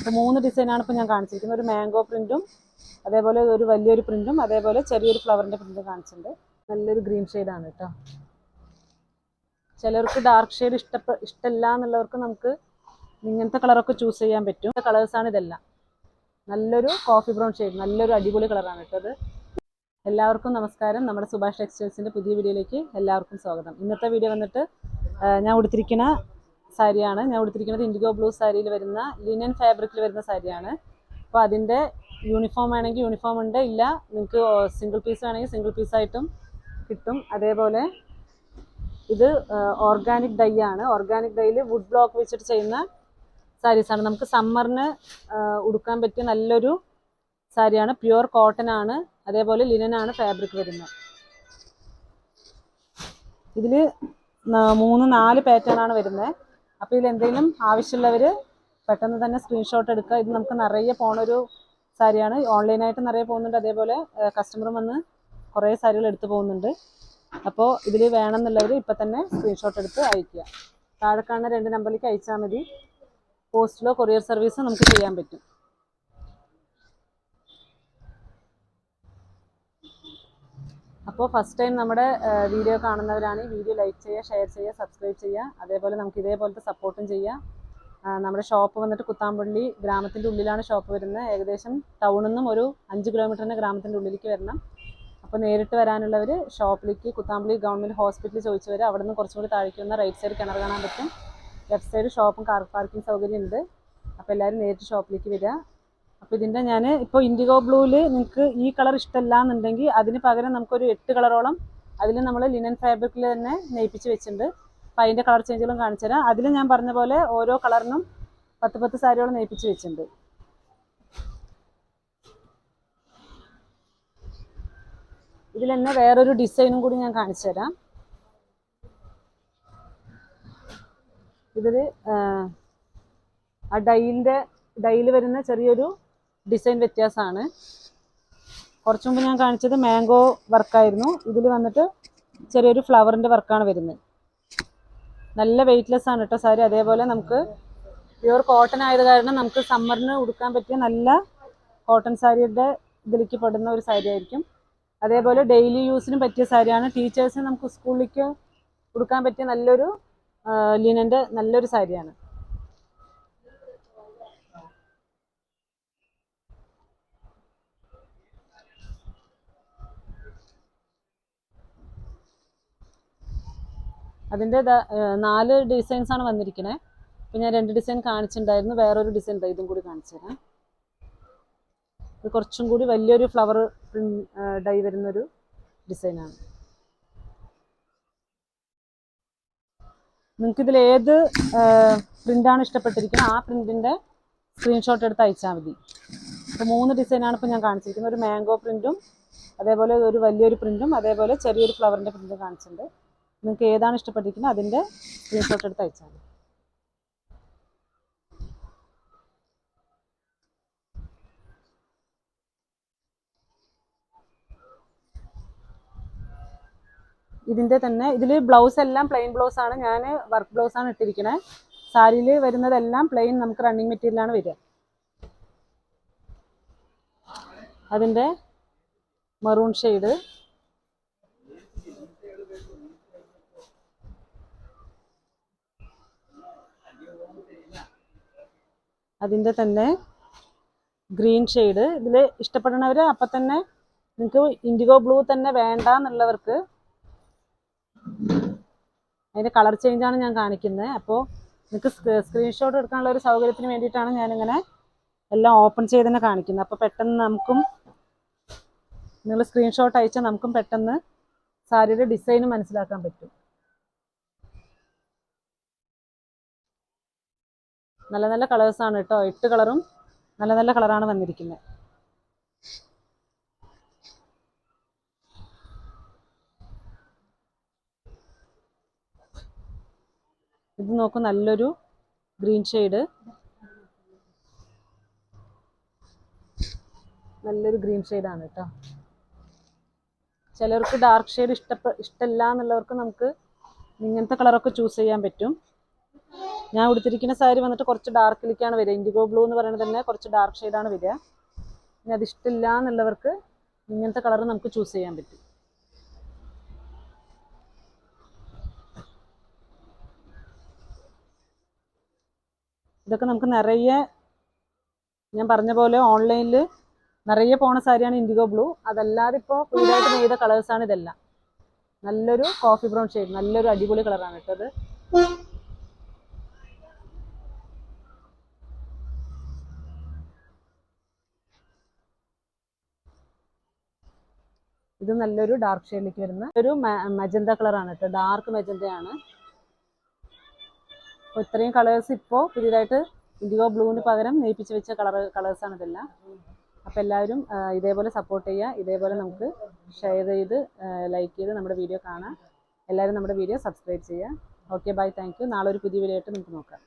അപ്പോൾ മൂന്ന് ഡിസൈനാണ് ഇപ്പോൾ ഞാൻ കാണിച്ചിരിക്കുന്നത്. ഒരു മാംഗോ പ്രിന്റും അതേപോലെ ഒരു വലിയൊരു പ്രിന്റും അതേപോലെ ചെറിയൊരു ഫ്ലവറിന്റെ പ്രിന്റും കാണിച്ചിട്ടുണ്ട്. നല്ലൊരു ഗ്രീൻ ഷെയ്ഡാണ് കേട്ടോ ചിലർക്ക് ഡാർക്ക് ഷെയ്ഡ് ഇഷ്ടപ്പെ ഇഷ്ടമല്ല എന്നുള്ളവർക്ക് നമുക്ക് ഇങ്ങനത്തെ കളറൊക്കെ ചൂസ് ചെയ്യാൻ പറ്റും. കളേഴ്സാണ് ഇതെല്ലാം. നല്ലൊരു കോഫി ബ്രൗൺ ഷെയ്ഡ് നല്ലൊരു അടിപൊളി കളറാണ് കേട്ടത് എല്ലാവർക്കും നമസ്കാരം. നമ്മുടെ സുഭാഷ് ടെക്സ്റ്റൈൽസിന്റെ പുതിയ വീഡിയോയിലേക്ക് എല്ലാവർക്കും സ്വാഗതം. ഇന്നത്തെ വീഡിയോ വന്നിട്ട് ഞാൻ ഉടുത്തിരിക്കുന്ന സാരിയാണ്. ഞാൻ ഉടുത്തിരിക്കുന്നത് ഇൻഡിഗോ ബ്ലൂ സാരിയിൽ വരുന്ന ലിനൻ ഫാബ്രിക്കിൽ വരുന്ന സാരിയാണ്. അപ്പോൾ അതിന്റെ യൂണിഫോം ആണെങ്കിൽ യൂണിഫോം ഉണ്ട്. ഇല്ല നിങ്ങൾക്ക് സിംഗിൾ പീസ് വേണമെങ്കിൽ സിംഗിൾ പീസായിട്ടും കിട്ടും. അതേപോലെ ഇത് ഓർഗാനിക് ഡൈ ആണ്. ഓർഗാനിക് ഡൈയിൽ വുഡ് ബ്ലോക്ക് വെച്ചിട്ട് ചെയ്യുന്ന സാരീസാണ് നമുക്ക് സമ്മറിന് ഉടുക്കാൻ പറ്റിയ നല്ലൊരു സാരിയാണ്. പ്യുവർ കോട്ടൺ ആണ്. അതേപോലെ ലിനൻ ആണ് ഫാബ്രിക് വരുന്നത്. ഇതിൽ മൂന്ന് നാല് പാറ്റേൺ ആണ് വരുന്നത്. അപ്പോൾ ഇതിൽ എന്തെങ്കിലും ആവശ്യമുള്ളവർ പെട്ടെന്ന് തന്നെ സ്ക്രീൻഷോട്ട് എടുക്കുക. ഇത് നമുക്ക് നിറയെ പോണൊരു സാരിയാണ്. ഓൺലൈനായിട്ട് നിറയെ പോകുന്നുണ്ട്. അതേപോലെ കസ്റ്റമർ വന്ന് കുറേ സാരികൾ എടുത്തു പോകുന്നുണ്ട്. അപ്പോൾ ഇതിൽ വേണമെന്നുള്ളവർ ഇപ്പം തന്നെ സ്ക്രീൻഷോട്ട് എടുത്ത് അയക്കുക താഴെ കാണുന്ന രണ്ട് നമ്പറിലേക്ക് അയച്ചാൽ മതി. പോസ്റ്റിലോ കൊറിയർ സർവീസോ നമുക്ക് ചെയ്യാൻ പറ്റും. അപ്പോൾ ഫസ്റ്റ് ടൈം നമ്മുടെ വീഡിയോ കാണുന്നവരാണ് വീഡിയോ ലൈക്ക് ചെയ്യുക ഷെയർ ചെയ്യുക സബ്സ്ക്രൈബ് ചെയ്യുക. അതേപോലെ നമുക്ക് ഇതേപോലത്തെ സപ്പോർട്ടും ചെയ്യാം. നമ്മുടെ ഷോപ്പ് വന്നിട്ട് കുത്താമ്പള്ളി ഗ്രാമത്തിന്റെ ഉള്ളിലാണ് ഷോപ്പ് വരുന്നത്. ഏകദേശം ടൗണിൽ നിന്നും ഒരു അഞ്ച് കിലോമീറ്ററിന് ഗ്രാമത്തിന്റെ ഉള്ളിലേക്ക് വരണം. അപ്പോൾ നേരിട്ട് വരാനുള്ളവർ ഷോപ്പിലേക്ക് കുത്താമ്പള്ളി ഗവൺമെന്റ് ഹോസ്പിറ്റലിൽ ചോദിച്ചു വരിക അവിടെ നിന്ന് കുറച്ചും കൂടി താഴേക്ക് വന്നാൽ റൈറ്റ് സൈഡ് കിണർ കാണാൻ പറ്റും. ലെഫ്റ്റ് സൈഡ് ഷോപ്പും കാർ പാർക്കിംഗ് സൗകര്യം ഉണ്ട് അപ്പോൾ എല്ലാവരും നേരിട്ട് ഷോപ്പിലേക്ക് വരിക. അപ്പോൾ ഇതിന്റെ ഞാൻ ഇപ്പോൾ ഇൻഡിഗോ ബ്ലൂവിൽ നിങ്ങൾക്ക് ഈ കളർ ഇഷ്ടമല്ല എന്നുണ്ടെങ്കിൽ അതിന് പകരം നമുക്കൊരു എട്ട് കളറോളം അതിൽ നമ്മൾ ലിനൻ ഫാബ്രിക്കിൽ തന്നെ നെയ്പ്പിച്ച് വെച്ചിട്ടുണ്ട്. അപ്പോൾ അതിന്റെ കളർ ചേഞ്ചുകളും കാണിച്ചു തരാം. അതിൽ ഞാൻ പറഞ്ഞ പോലെ ഓരോ കളറിനും പത്ത് പത്ത് സാരിയോളം നെയ്പ്പിച്ച് വെച്ചിട്ടുണ്ട്. ഇതിൽ തന്നെ വേറൊരു ഡിസൈനും കൂടി ഞാൻ കാണിച്ചു തരാം. ഇതിൽ ആ ഡൈലിന്റെ ഡൈയിൽ വരുന്ന ചെറിയൊരു ഡിസൈൻ വ്യത്യാസമാണ്. കുറച്ചു മുമ്പ് ഞാൻ കാണിച്ചത് മാംഗോ വർക്കായിരുന്നു ഇതിൽ വന്നിട്ട് ചെറിയൊരു ഫ്ലവറിന്റെ വർക്കാണ് വരുന്നത്. നല്ല വെയ്റ്റ്ലെസ് ആണ് കേട്ടോ സാരി. അതേപോലെ നമുക്ക് പ്യുവർ കോട്ടൺ ആയത് കാരണം നമുക്ക് സമ്മറിന് ഉടുക്കാൻ പറ്റിയ നല്ല കോട്ടൺ സാരിയുടെ ഇതിലേക്ക് പെടുന്ന ഒരു സാരി ആയിരിക്കും. അതേപോലെ ഡെയിലി യൂസിനും പറ്റിയ സാരിയാണ്. ടീച്ചേഴ്സിന് നമുക്ക് സ്കൂളിലേക്ക് ഉടുക്കാൻ പറ്റിയ നല്ലൊരു ലിനന്റെ നല്ലൊരു സാരിയാണ്. അതിന്റെ നാല് ഡിസൈൻസ് ആണ് വന്നിരിക്കുന്നത് ഇപ്പം ഞാൻ രണ്ട് ഡിസൈൻ കാണിച്ചിട്ടുണ്ടായിരുന്നു വേറൊരു ഡിസൈൻ ഇതും കൂടി കാണിച്ചു തരാം. ഇത് കുറച്ചും കൂടി വലിയൊരു ഫ്ലവർ ഡൈ വരുന്നൊരു ഡിസൈനാണ് നിങ്ങൾക്ക് ഇതിൽ ഏത് പ്രിന്റാണ് ഇഷ്ടപ്പെട്ടിരിക്കുന്നത് ആ പ്രിന്റിന്റെ സ്ക്രീൻഷോട്ട് എടുത്ത് അയച്ചാൽ മതി. ഇപ്പോൾ മൂന്ന് ഡിസൈനാണ് ഇപ്പോൾ ഞാൻ കാണിച്ചിരിക്കുന്നത്. ഒരു മാംഗോ പ്രിന്റും അതേപോലെ ഒരു വലിയൊരു പ്രിന്റും അതേപോലെ ചെറിയൊരു ഫ്ലവറിന്റെ പ്രിന്റും കാണിച്ചിട്ടുണ്ട്. നിങ്ങൾക്ക് ഏതാണ് ഇഷ്ടപ്പെട്ടിരിക്കുന്നത് അതിന്റെ സ്ക്രീൻഷോട്ട് എടുത്ത് അയച്ചാൽ മതി. ഇതിന്റെ തന്നെ ഇതിൽ ബ്ലൗസ് എല്ലാം പ്ലെയിൻ ബ്ലൗസ് ആണ്. ഞാൻ വർക്ക് ബ്ലൗസ് ആണ് ഇട്ടിരിക്കുന്നത് സാരിയിൽ വരുന്നതെല്ലാം പ്ലെയിൻ നമുക്ക് റണ്ണിങ് മെറ്റീരിയലാണ് വരിക. അതിന്റെ മറൂൺ ഷെയ്ഡ് അതിന്റെ തന്നെ ഗ്രീൻ ഷെയ്ഡ്. ഇതിൽ ഇഷ്ടപ്പെടുന്നവർ അപ്പം തന്നെ നിങ്ങൾക്ക് ഇൻഡിഗോ ബ്ലൂ തന്നെ വേണ്ട എന്നുള്ളവർക്ക് അതിന്റെ കളർ ചേഞ്ചാണ് ഞാൻ കാണിക്കുന്നത് അപ്പോൾ നിങ്ങൾക്ക് സ്ക്രീൻഷോട്ട് എടുക്കാനുള്ള ഒരു സൗകര്യത്തിന് വേണ്ടിയിട്ടാണ് ഞാനിങ്ങനെ എല്ലാം ഓപ്പൺ ചെയ്ത് തന്നെ കാണിക്കുന്നത് അപ്പോൾ പെട്ടെന്ന് നമുക്കും നിങ്ങൾ സ്ക്രീൻഷോട്ട് അയച്ചാൽ നമുക്കും പെട്ടെന്ന് സാരിയുടെ ഡിസൈൻ മനസ്സിലാക്കാൻ പറ്റും. നല്ല നല്ല കളേഴ്സാണ് കേട്ടോ എട്ട് കളറും നല്ല നല്ല കളറാണ് വന്നിരിക്കുന്നത് ഇത് നോക്കൂ നല്ലൊരു ഗ്രീൻ ഷെയ്ഡ് നല്ലൊരു ഗ്രീൻ ഷെയ്ഡാണ് കേട്ടോ ചിലർക്ക് ഡാർക്ക് ഷെയ്ഡ് ഇഷ്ടപ്പെ ഇഷ്ടമല്ല എന്നുള്ളവർക്ക് നമുക്ക് ഇങ്ങനത്തെ കളറൊക്കെ ചൂസ് ചെയ്യാൻ പറ്റും. ഞാൻ ഉടുത്തിരിക്കുന്ന സാരി വന്നിട്ട് കുറച്ച് ഡാർക്കിലേക്കാണ് വരിക. ഇൻഡിഗോ ബ്ലൂ എന്ന് പറയുന്നത് തന്നെ കുറച്ച് ഡാർക്ക് ഷെയ്ഡാണ് വരിക. ഇനി അത് ഇഷ്ടമില്ല എന്നുള്ളവർക്ക് ഇങ്ങനത്തെ കളർ നമുക്ക് ചൂസ് ചെയ്യാൻ പറ്റും. ഇതൊക്കെ നമുക്ക് നിറയെ ഞാൻ പറഞ്ഞ പോലെ ഓൺലൈനിൽ നിറയെ പോണ സാരിയാണ് ഇൻഡിഗോ ബ്ലൂ അതല്ലാതെ ഇപ്പോൾ പുതിയതായിട്ട് നെയ്ത കളേഴ്സാണ് ഇതെല്ലാം. നല്ലൊരു കോഫി ബ്രൗൺ ഷെയ്ഡ് നല്ലൊരു അടിപൊളി കളറാണ് കേട്ടത് ഇത് നല്ലൊരു ഡാർക്ക് ഷെയ്ഡിലേക്ക് വരുന്ന ഒരു മജന്ത കളറാണ് കേട്ടോ ഡാർക്ക് മജന്തയാണ് അപ്പോൾ ഇത്രയും കളേഴ്സ് ഇപ്പോൾ പുതിയതായിട്ട് ഇൻഡിഗോ ബ്ലൂവിന് പകരം നെയ്പ്പിച്ച് വെച്ച കളർ കളേഴ്സാണ് ഇതെല്ലാം. അപ്പോൾ എല്ലാവരും ഇതേപോലെ സപ്പോർട്ട് ചെയ്യുക ഇതേപോലെ നമുക്ക് ഷെയർ ചെയ്ത് ലൈക്ക് ചെയ്ത് നമ്മുടെ വീഡിയോ കാണാം. എല്ലാവരും നമ്മുടെ വീഡിയോ സബ്സ്ക്രൈബ് ചെയ്യുക ഓക്കെ ബൈ താങ്ക് യു നാളെ ഒരു പുതിയ വീഡിയോ ആയിട്ട് നമുക്ക് നോക്കാം.